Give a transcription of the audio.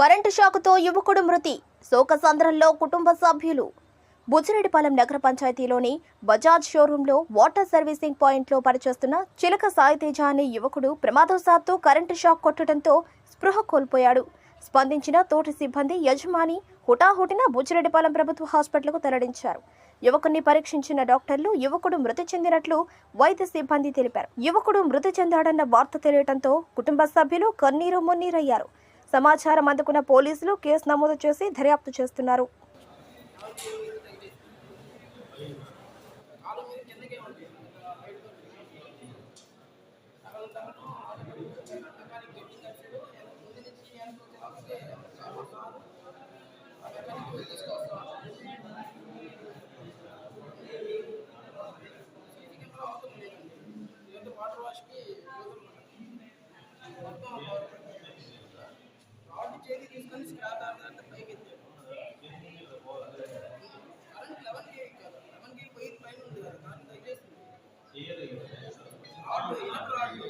Current షాకుతో యువకుడు మృతి. శోకసంద్రంలో కుటుంబ సభ్యులు. బుచ్చిరెడ్డిపాలెం నగర పంచాయతీలోని బజాజ్ షోరూంలో వాటర్ సర్వీసింగ్ పాయింట్లో పనిచేస్తున్న చిలక సాయితేజ అనే యువకుడు ప్రమాదవశాత్తు కరెంటు షాక్ కొట్టడంతో స్పృహ కోల్పోయాడు. స్పందించిన తోటి సిబ్బంది యజమాని హుటాహుటిన బుచ్చిరెడ్డిపాలెం ప్రభుత్వ హాస్పిటల్కు తరలించారు. యువకుని పరీక్షించిన డాక్టర్లు యువకుడు మృతి చెందినట్లు వైద్య సిబ్బంది తెలిపారు. యువకుడు మృతి చెందాడన్న వార్త తెలియడంతో కుటుంబ సభ్యులు కన్నీరు మున్నీరయ్యారు. సమాచారం అందుకున్న పోలీసులు కేసు నమోదు చేసి దర్యాప్తు చేస్తున్నారు. ಮಕ್ಕಳಾಗಿ